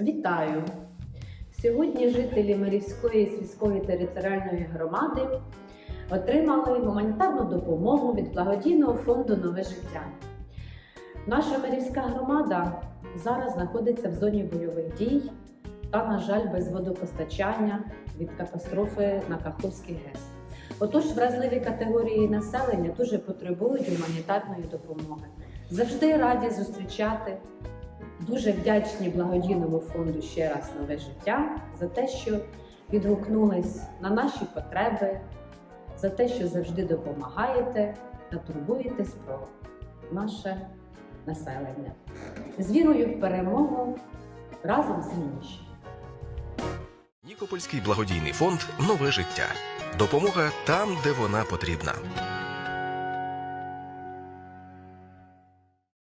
Вітаю! Сьогодні жителі Мирівської сільської територіальної громади отримали гуманітарну допомогу від благодійного фонду Нове життя. Наша Мирівська громада зараз знаходиться в зоні бойових дій та, на жаль, без водопостачання від катастрофи на Каховський ГЕС. Отож, вразливі категорії населення дуже потребують гуманітарної допомоги. Завжди раді зустрічати. Дуже вдячні благодійному фонду ще раз нове життя за те, що відгукнулись на наші потреби, за те, що завжди допомагаєте та турбуєтесь про наше населення. З вірою в перемогу разом сильніші. Нікопольський благодійний фонд Нове життя. Допомога там, де вона потрібна.